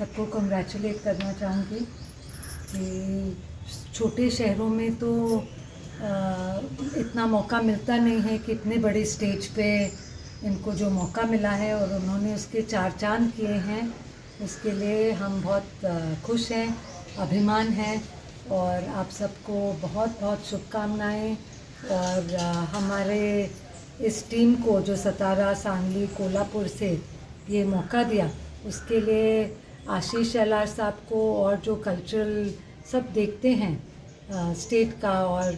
सबको कंग्रेचुलेट करना चाहूँगी कि छोटे शहरों में तो अ, इतना मौका मिलता नहीं है कि इतने बड़े स्टेज पे इनको जो मौका मिला है और उन्होंने उसके चार चाँद किए हैं उसके लिए हम बहुत खुश हैं अभिमान है और आप सबको बहुत बहुत शुभकामनाएँ और हमारे इस टीम को जो सतारा सांगली कोल्हापुर से ये मौका दिया उसके लिए आशीष एलार साहब को और जो कल्चरल सब देखते हैं स्टेट का और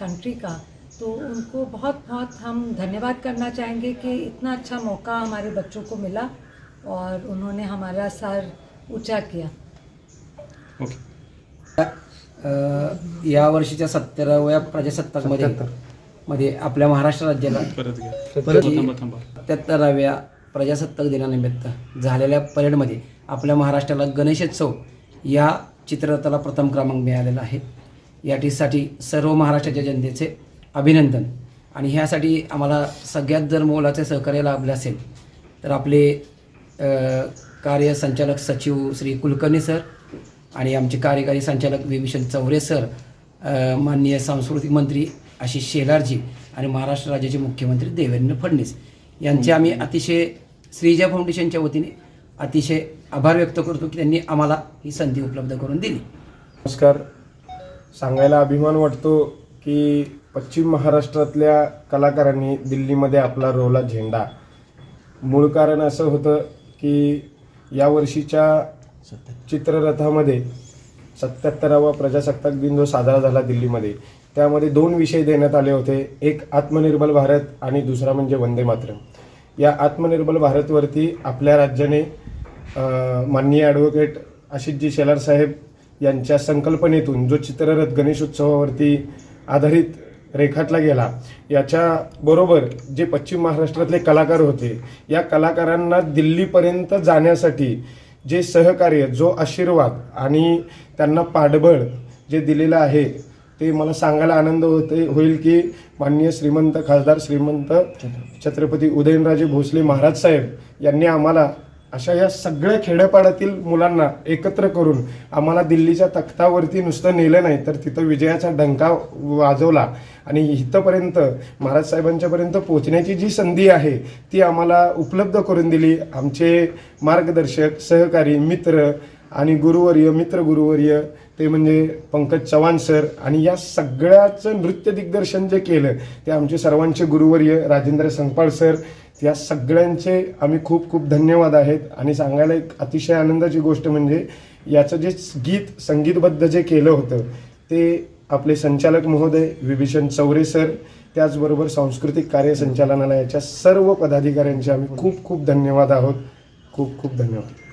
कंट्री का तो उनको बहुत बहुत हम धन्यवाद करना चाहेंगे कि इतना अच्छा मौका हमारे बच्चों को मिला और उन्होंने हमारा सर ऊंचा किया। ओके अ, या वर्षीच्या सत्तराव्या प्रजासत्ताकमध्ये मध्ये आपल्या महाराष्ट्र राज्याला सत्याहत्तराव्या प्रजासत्ताक दिनानिमित्त झालेल्या परेडमध्ये आपल्या महाराष्ट्राला गणेशोत्सव या चित्ररथाला प्रथम क्रमांक मिळालेला आहे. टीसाठी सर्व महाराष्ट्राच्या जनतेचे अभिनंदन. आणि ह्यासाठी आम्हाला सगळ्यात जर मोलाचे सहकार्य लाभले असेल तर आपले कार्य संचालक सचिव श्री कुलकर्णी सर आणि आमचे कार्यकारी संचालक विभीषण चौरे सर माननीय सांस्कृतिक मंत्री आशिष शेलारजी आणि महाराष्ट्र राज्याचे मुख्यमंत्री देवेंद्र फडणवीस यांचे आम्ही अतिशय श्रीजा फाउंडेशनच्या वतीने अतिशय आभार व्यक्त करतो की त्यांनी आम्हाला ही संधी उपलब्ध करून दिली. नमस्कार. सांगायला अभिमान वाटतो की पश्चिम महाराष्ट्रातल्या कलाकारांनी दिल्लीमध्ये आपला रोवला झेंडा. मूळ कारण असं होतं की यावर्षीच्या चित्ररथामध्ये सत्याहत्तरावा प्रजासत्ताक दिन जो साजरा झाला दिल्लीमध्ये त्यामध्ये दोन विषय देण्यात आले होते. एक आत्मनिर्भर भारत आणि दुसरा म्हणजे वंदे मातरम. या आत्मनिर्भर भारतवरती आपल्या राज्याने माननीय ॲडव्होकेट आशिषजी शेलार साहेब यांच्या संकल्पनेतून जो चित्ररथ गणेशोत्सवावरती आधारित रेखाटला गेला याच्या बरोबर जे पश्चिम महाराष्ट्रातले कलाकार होते या कलाकारांना दिल्लीपर्यंत जाण्यासाठी जे सहकार्य जो आशीर्वाद आणि त्यांना पाठबळ जे दिलेलं आहे ते मला सांगायला आनंद होते होईल की माननीय श्रीमंत खासदार श्रीमंत छत्रपती उदयनराजे भोसले महाराज साहेब यांनी आम्हाला अशा या सगळ्या खेड्यापाड्यातील मुलांना एकत्र करून आम्हाला दिल्लीच्या तख्तावरती नुसतं नेलं नाही तर तिथं विजयाचा डंका वाजवला. आणि इथंपर्यंत महाराज साहेबांच्यापर्यंत पोहोचण्याची जी संधी आहे ती आम्हाला उपलब्ध करून दिली. आमचे मार्गदर्शक सहकारी मित्र आणि गुरुवर्य मित्र गुरुवर्य ते म्हणजे पंकज चव्हाण सर आणि या सगळ्याचं नृत्य दिग्दर्शन जे केलं ते आमचे सर्वांचे गुरुवर्य राजेंद्र संगपाळ सर या सगळ्यांचे आम्ही खूप खूप धन्यवाद आहेत. आणि सांगायला एक अतिशय आनंदाची गोष्ट म्हणजे याचं जे गीत संगीतबद्ध जे केलं होतं ते आपले संचालक महोदय विभीषण चौरे सर त्याचबरोबर सांस्कृतिक कार्य संचालनालयाच्या सर्व पदाधिकाऱ्यांचे आम्ही खूप खूप धन्यवाद आहोत. खूप खूप धन्यवाद.